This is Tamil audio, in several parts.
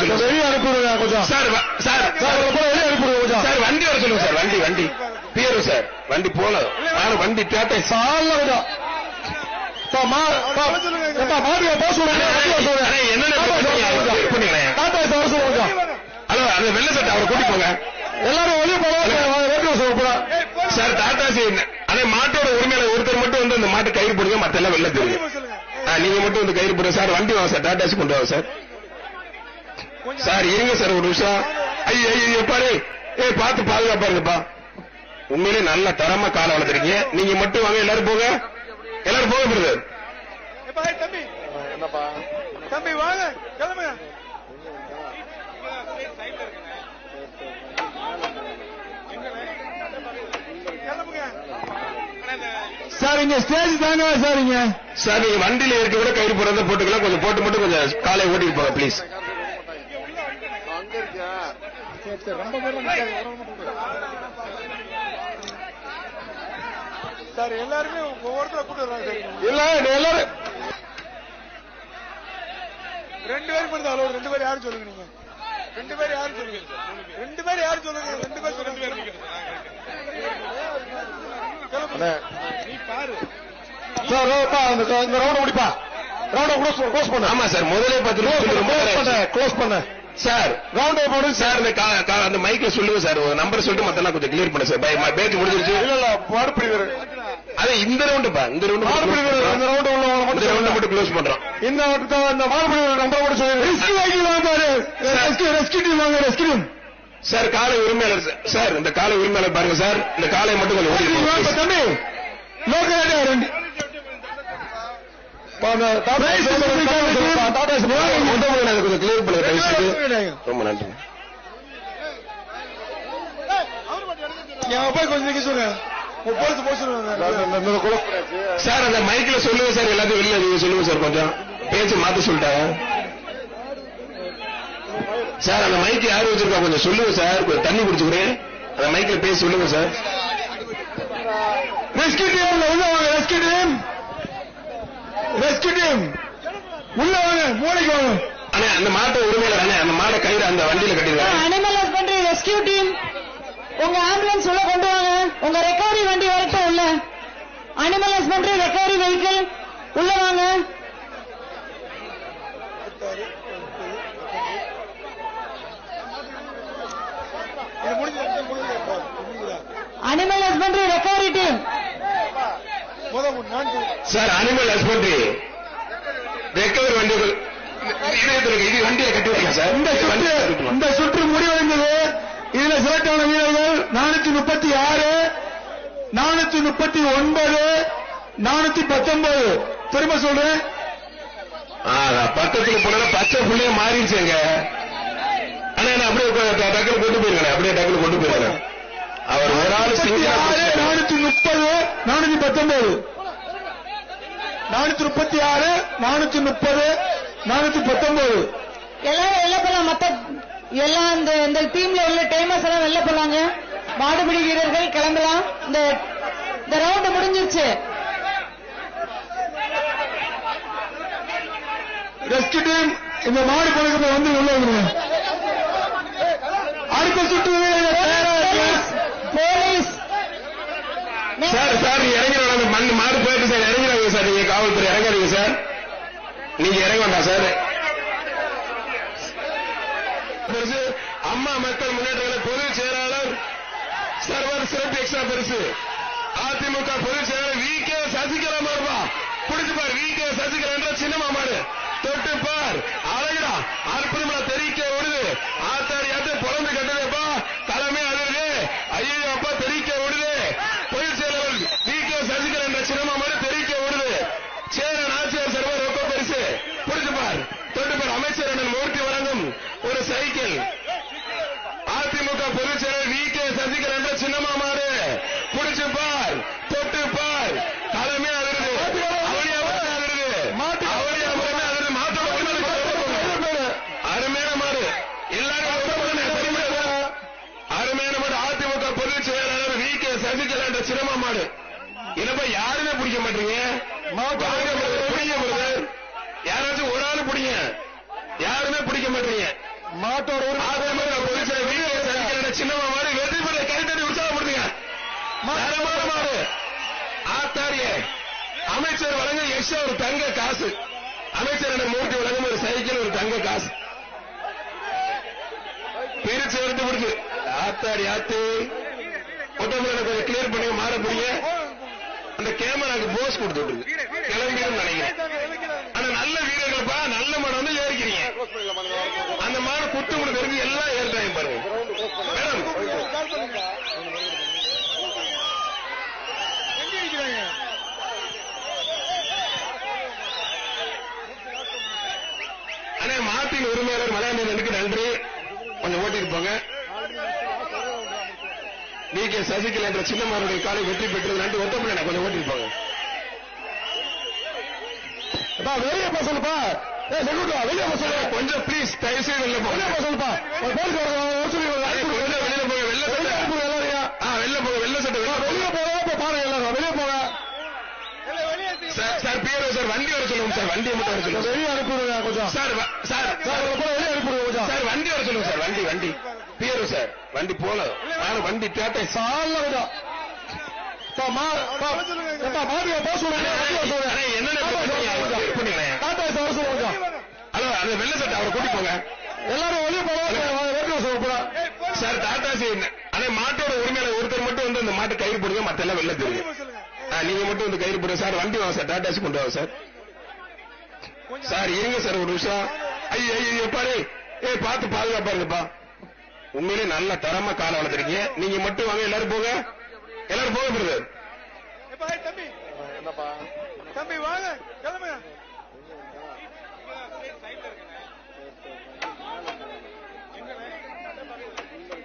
கூட வெளியே அனுப்பிடுங்க கொஞ்சம். சார் வண்டி வர சொல்லுங்க சார் வண்டி வண்டி. பிஆர்ஓ சார் வண்டி போல வண்டி டாட்டா சால்ல கொஞ்சம். வெள்ள சட்டை அவரை கூட்டி போங்க. எல்லாரும் வெளியே சொல்லுங்க சார் டாடா சி அதே மாட்டோட உரிமையில ஒருத்தர் மட்டும் வந்து அந்த மாட்டு கயிறு போடுங்க மத்த எல்லாம் வெளில தெரியும் நீங்க மட்டும் வந்து கயிறு போடுங்க. சார் வண்டி வாங்க சார். டாடாசி கொண்டு வாங்க சார். சார் இருங்க சார் ஒரு நிமிஷம். ஐயோ ஐயோ பாரு ஏய் பார்த்து பாதுகாப்பா இருங்கப்பா. உண்மையிலே நல்ல தரமா காலை வளர்த்துருக்கீங்க நீங்க மட்டும் வாங்க எல்லாரும் போங்க. எல்லாரும் போக ஏய், தம்பி. தம்பி வாங்க கிளம்புங்க. கிளம்புங்க சார் இங்க ஸ்டேஜ் தாங்க சார் இங்க சார் நீங்க வண்டியில இருக்க கூட கயிறு போடுறத போட்டுக்கலாம். கொஞ்சம் போட்டு மட்டும் கொஞ்சம் காலை ஓட்டிட்டு போங்க ப்ளீஸ் சார் எல்லாருமே ஒவ்வொருத்தர சார். இல்ல எல்லாரும். ரெண்டு பேரும் மட்டும் அளவு ரெண்டு பேர் யாரும் சொல்லுங்க நீங்க. ரெண்டு பேர் யாரும் சொல்லுங்க. ரெண்டு பேர் யாரும் சொல்லுங்க ரெண்டு பேர் சொல்லுங்க. நீ பாரு. சார் ரோப்பா இந்த இந்த ரவுண்ட் முடிப்பா. ரவுண்ட் க்ளோஸ் க்ளோஸ் பண்ணு. ஆமா சார் முதலே பத்து ரொம்ப க்ளோஸ் பண்ணு சார். ரவுண்ட் போடு சார் அந்த மைக்ல சொல்லுங்க சார். ஒரு நம்பர் சொல்லிட்டு மத்தெல்லாம் கொஞ்சம் கிளியர் பண்ணு சார். பை- பேச்சு முடிஞ்சிருச்சு. இல்ல இல்ல மாடு பிடிக்கிறது அது இந்த ரவுண்டுப்பா இந்த ரவுண்டு மாடு பிடிக்கிறது இந்த ரவுண்ட் உள்ள இந்த ரவுண்ட. மட்டும் க்ளோஸ் பண்றோம். இந்த வட்டத்தை இந்த மாடு பிடிக்கிற நம்பர் மட்டும் சொல்லுங்க. ரெஸ்கி வாங்கி வாங்க ரெஸ்கி ரெஸ்கி டீம் வாங்க ரெஸ்கி டீம் சார் காலை உரிமையாளர் சார். இந்த காலை உரிமையாளர் பாருங்க சார் இந்த காலை மட்டும் கொஞ்சம் ஓடி தம்பி. லோக்கல் ரெண்டு. ரொம்ப நன்றி போய் கொஞ்சம் சொல்லுங்க. சார் அந்த மைக்ல சொல்லுங்க சார் எல்லாத்தையும் வெளியில நீங்க சொல்லுங்க சார் கொஞ்சம். பேச்சு மாத்த சொல்லிட்டாங்க சார் அந்த மைக் யாரு வச்சிருக்கா கொஞ்சம் சொல்லுங்க சார். கொஞ்சம் தண்ணி குடிச்சுக்கிறேன். அந்த மைக்ல பேசி சொல்லுங்க சார். ரெஸ்கி டீம் உள்ள வாங்க ரெஸ்கி டீம் ரெஸ்கி டீம் உள்ள வாங்க மூளைக்கு வாங்க. அண்ணே அந்த மாட்டை உரிமையில அண்ணே அந்த மாடை கயிறு அந்த வண்டியில கட்டிடுங்க. அனிமல் ஹஸ்பண்டரி ரெஸ்கியூ டீம் உங்க ஆம்புலன்ஸ் உள்ள கொண்டு வாங்க உங்க ரெக்கவரி வண்டி வரட்டும் உள்ள அனிமல் ஹஸ்பண்டரி ரெக்கவரி வெஹிக்கிள் உள்ள வாங்க animal husbandry recovery team. Sir animal husbandry recover வண்டிகள் இருக்கு. இது வண்டியை கட்டி வைக்கலாம் சார் இந்த சுற்று. இந்த சுற்று முடிவடைந்தது இதுல செலக்ட் ஆன வீரர்கள் நானூத்தி முப்பத்தி ஆறு நானூத்தி முப்பத்தி ஒன்பது நானூத்தி பத்தொன்பது. திரும்ப சொல்றேன். ஆ, பக்கத்துல போனா பச்சை புள்ளைய மாறிடுச்சுங்க. அண்ணா நான் அப்படியே டக்குனு கொண்டு போயிருக்கேன். அப்படியே டக்குனு கொண்டு போயிருக்கேன். அவர் ஒரு ஆள். நானூத்தி முப்பது நானூத்தி பத்தொன்பது. நானூத்தி முப்பத்தி ஆறு நானூத்தி முப்பது நானூத்தி பத்தொன்பது. எல்லாரும் வெளில போலாம் மத்த எல்லாம் இந்த இந்த டீம்ல உள்ள டைமர்ஸ் எல்லாம் வெளில போலாங்க மாடுபிடி வீரர்கள் கிளம்பலாம். இந்த இந்த ரவுண்ட் முடிஞ்சிருச்சு. ரெஸ்ட் டீம் இந்த மாடு பழக்கத்தை வந்து உள்ள அடுத்த சுற்று. போலீஸ் சார் சார் நீங்க இறங்கிட வேணாம் மண் மாடு போயிட்டு சார் இறங்கிறாங்க சார். நீங்க காவல்துறை இறங்காதீங்க சார். நீங்க இறங்க வேண்டாம் சார் பெருசு அம்மா மக்கள் முன்னேற்ற பொதுச் செயலாளர் சர்வர் சிறப்பு எக்ஸ்ட்ரா பெருசு. அதிமுக பொதுச் செயலாளர் வி. கே. சசிகலா மாறுபா புடிச்சு வி. கே. சசிகலா என்ற சின்னமா மாறு தொட்டு பார். அற்புதமா தெரிக்க விடுது ஆத்தாடி ஆத்து புலந்து கட்டுதேப்பா தலைமை அதிர்வு ஐயோ அப்பா தெரிக்க விடுது பொதுச் செயலாளர் வி கே சசிகலா என்ற சின்னமா மாறு தெரிக்க விடுது சேர நாச்சியார் சர்வர் ரொக்க பரிசு புடிச்சு பார் தொட்டு பார் அமைச்சர் அண்ணன் மூர்த்தி வழங்கும் ஒரு சைக்கிள் அதிமுக பொதுச் செயலர் வி கே சசிகலா என்ற சின்னமா மாறு புடிச்சு பார் தொட்டு பார் தலைமை அதிர்வு அவனியா உரிமை அதிர்வு அவனியா உரிமை அதிர்வு மாட்டோட உரிமை அருமையான மாடு எல்லாரும் ஒத்துக்கொள்ளுங்க, தெரியுமா? அருமையான மாடு அதிமுக பொதுச் செயலாளர் வி கே சசிகலா என்ற சின்னமா மாடு என்னப்பா யாருமே பிடிக்க மாட்டீங்க வாங்க brother, பிடிங்க brother. யாராச்சும் ஒரு ஆளு பிடிங்க மாட்டீங்க. மாட்டோட ஒரு சின்னமா மாடு வெற்றி பெற கைத்தட்டி உற்சாகப்படுத்துங்க. தரமான மாடு ஆத்தாரியே அமைச்சர் வழங்க எக்ஸ்ட்ரா ஒரு தங்க காசு. அமைச்சர் மூர்த்தி வழங்கும் ஒரு சைக்கிள் ஒரு தங்க காசு. பிரிச்சு எடுத்து பிடிச்சு ஆத்தாடி ஆத்து. ஒட்டம்புல கொஞ்சம் கிளியர் பண்ணி மாற புரிய அந்த கேமராக்கு போஸ் கொடுத்து விட்டுருக்கு கிளம்பிடும் நினைக்கிறேன் ஆனா நல்ல வீரர்கள்ப்பா நல்ல மாடு வந்து ஏறிக்கிறீங்க அந்த மாடு குத்து முடி தெரிஞ்சு எல்லாம் ஏறிட்டாங்க பாருங்க. அண்ணே மாட்டின் உரிமையாளர் மலையாளனுக்கு நன்றி. கொஞ்சம் ஓட்டிட்டு போங்க. டி கே சசிகலா என்ற சின்னமாருடைய காலை வெற்றி பெற்றது. நன்றி. ஒத்தப்பட கொஞ்சம் ஓட்டிட்டு போங்க. வெளியே போ கொஞ்சம் ப்ளீஸ் தயவு செய்து வெளில போங்க சொல்லுப்பா. கொஞ்சம் வெளியில எல்லாரையும் ஆ வெளில போங்க வெள்ள சட்டை வெளில போக பாருங்க எல்லாரும். வெளியே போங்க. சார் சார் பிஆர்ஓ சார் வண்டி வர சொல்லுங்க சார். வண்டியை மட்டும் வர சொல்லுங்க வெளியே அனுப்பிவிடுங்க கொஞ்சம். Sir sir. சார் போய் வெளியே அனுப்பிவிடுங்க கொஞ்சம். சார் வண்டி வர சொல்லுங்க சார். வண்டி வண்டி. PRO sir. வண்டி போல நானும் வண்டி. சால்ல கொஞ்சம். சார் டாடா சி அண்ணே மாட்டோட உரிமையாளர் ஒருத்தர் மட்டும் வந்து அந்த மாட்டு கயிறு போடுங்க மத்த எல்லாம் வெளில தெரியும் நீங்க மட்டும் வந்து கயிறு போடுங்க. சார் வண்டி வாங்க சார் டாடா சி கொண்டு வாங்க சார். சார் இருங்க சார் ஒரு நிமிஷம். ஐயோ ஐயோ பாரு. ஏய் பார்த்து பாதுகாப்பா இருங்கப்பா. உண்மையிலே நல்ல தரமா காலை வளர்த்துருக்கீங்க. நீங்க மட்டும் வாங்க எல்லாரும் போங்க. எல்லாரும் போக பிரதர் ஏய், தம்பி. தம்பி வாங்க கிளம்புங்க.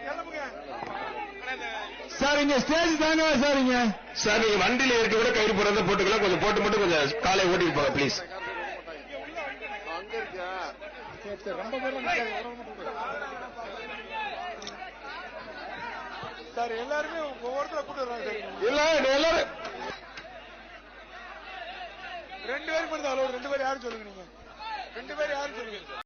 கிளம்புங்க. சார் இங்க ஸ்டேஜ் தாங்க சார் இங்க சார் நீங்க வண்டியில இருக்க கூட கயிறு போடுறத போட்டுக்கலாம். கொஞ்சம் போட்டு மட்டும் கொஞ்சம் காலை ஓட்டிட்டு போங்க ப்ளீஸ் சார் எல்லாருமே ஒவ்வொருத்தர சார். இல்ல எல்லாரும் ரெண்டு பேருக்கு மட்டும் அளவு ரெண்டு பேர் யாரும் சொல்லுங்க நீங்க. ரெண்டு பேர் யாரும் சொல்லுங்க.